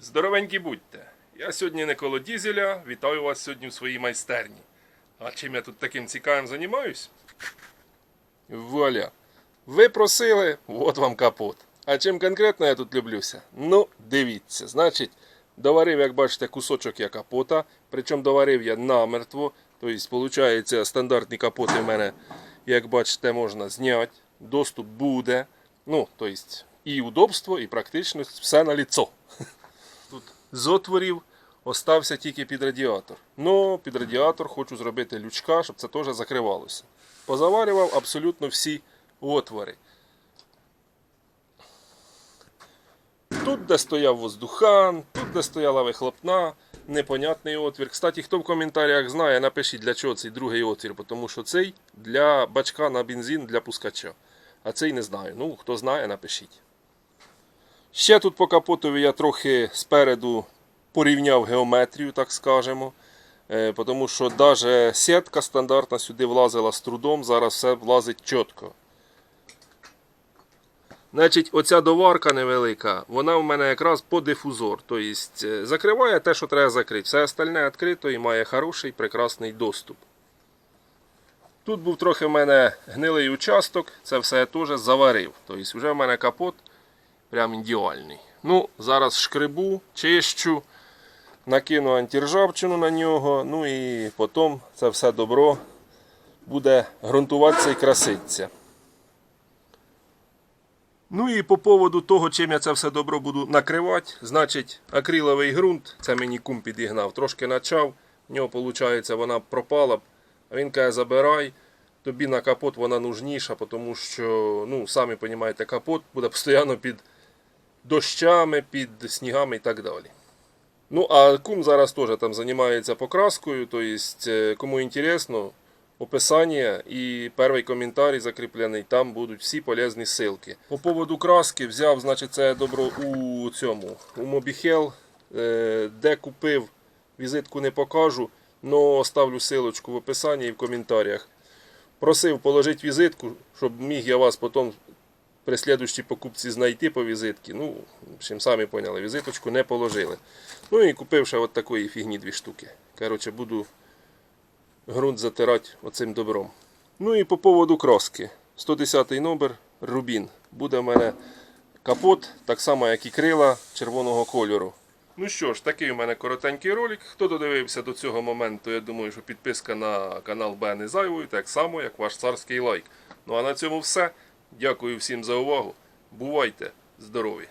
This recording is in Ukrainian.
Здоровенькі будьте! Я сьогодні не коло дізеля, вітаю вас сьогодні в своїй майстерні. А чим я тут таким цікавим займаюсь? Вуаля! Ви просили, от вам капот. А чим конкретно я тут люблюся? Ну, дивіться, значить, доварив, як бачите, кусочок я капота, причому доварив я намертво. Тобто, виходить, стандартні капоти в мене, як бачите, можна зняти. Доступ буде. Ну, тобто, і удобство, і практичність, все на ліцо. З отворів остався тільки під радіатор. Ну, під радіатор хочу зробити лючка, щоб це теж закривалося. Позаварював абсолютно всі отвори. Тут, де стояв воздухан, тут, де стояла вихлопна, непонятний отвір. Кстати, хто в коментарях знає, напишіть, для чого цей другий отвір, тому що цей для бачка на бензин для пускача. А цей не знаю. Ну, хто знає, напишіть. Ще тут по капотові я трохи спереду порівняв геометрію, так скажемо. Е, Тому що навіть сітка стандартна сюди влазила з трудом, зараз все влазить чітко. Значить, оця доварка невелика, вона в мене якраз по дифузор. Тобто закриває те, що треба закрити. Все остальне відкрито і має хороший, прекрасний доступ. Тут був трохи в мене гнилий участок, це все я теж заварив. Тобто вже в мене капот прям ідеальний. Ну, зараз шкребу, чищу, накину антиржавчину на нього, ну і потім це все добро буде ґрунтуватися і краситися. Ну і по поводу того, чим я це все добро буду накривати, значить, акриловий ґрунт, це мені кум підігнав, трошки начав, в нього, виходить, вона пропала б. А він каже, забирай, тобі на капот вона нужніша, тому що, ну, самі розумієте, капот буде постійно під дощами, під снігами і так далі. Ну, а кум зараз теж там займається покраскою, тобто, кому інтересно, описання і перший коментарій закріплений, там будуть всі полезні ссылки. По поводу краски взяв, значить, це добро у цьому, у е, де купив, візитку не покажу, але ставлю ссылочку в описанні і в коментарях. Просив положити візитку, щоб міг я вас потім при слідущій покупці знайти по візитці. Ну, в общем, самі поняли, візиточку не положили. Ну і купив ще от такої фігні дві штуки. Коротше, буду ґрунт затирати оцим добром. Ну і по поводу краски. 110 номер Рубін. Буде в мене капот, так само, як і крила червоного кольору. Ну що ж, такий у мене коротенький ролик. Хто додивився до цього моменту, я думаю, що підписка на канал Б не зайвою, так само, як ваш царський лайк. Ну а на цьому все. Дякую всім за увагу. Бувайте здорові!